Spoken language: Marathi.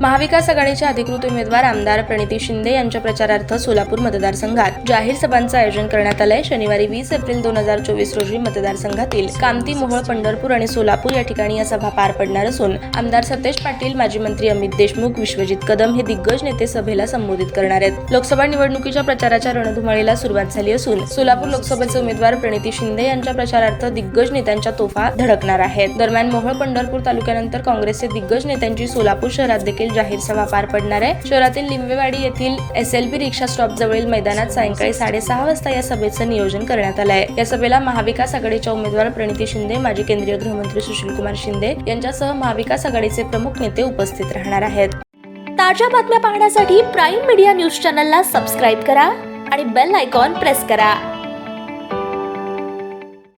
महाविकास आघाडीच्या अधिकृत उमेदवार आमदार प्रणिती शिंदे यांच्या प्रचारार्थ सोलापूर मतदारसंघात. जाहीर सभांचं आयोजन करण्यात आलंय. शनिवारी वीस एप्रिल दोन हजार चोवीस रोजी मतदारसंघातील कामती मोहोळ पंढरपूर आणि सोलापूर या ठिकाणी या सभा पार पडणार असून आमदार सतेज पाटील माजी मंत्री अमित देशमुख विश्वजित कदम हे दिग्गज नेते सभेला संबोधित करणार आहेत. लोकसभा निवडणुकीच्या प्रचाराच्या रणधुमाळीला सुरुवात झाली असून सोलापूर लोकसभेचे उमेदवार प्रणिती शिंदे यांच्या प्रचारार्थ दिग्गज नेत्यांच्या तोफा धडकणार आहेत. दरम्यान मोहोळ पंढरपूर तालुक्यानंतर काँग्रेसचे दिग्गज नेत्यांची सोलापूर शहरात देखील जाहीर सभा पार पडणार आहे. शहरातील लिंबेवाडी येथील S L B rickshaw stop जवळील मैदानात सायंकाळी साडेसहा वाजता या सभेचं नियोजन करण्यात आलं आहे या सभेला महाविकास आघाडीच्या उमेदवार प्रणिती शिंदे माजी केंद्रीय गृहमंत्री सुशीलकुमार शिंदे यांच्यासह महाविकास आघाडीचे प्रमुख नेते उपस्थित राहणार आहेत. ताज्या बातम्या पाहण्यासाठी प्राईम मीडिया न्यूज चॅनलला सबस्क्राईब करा आणि बेल आयकॉन प्रेस करा.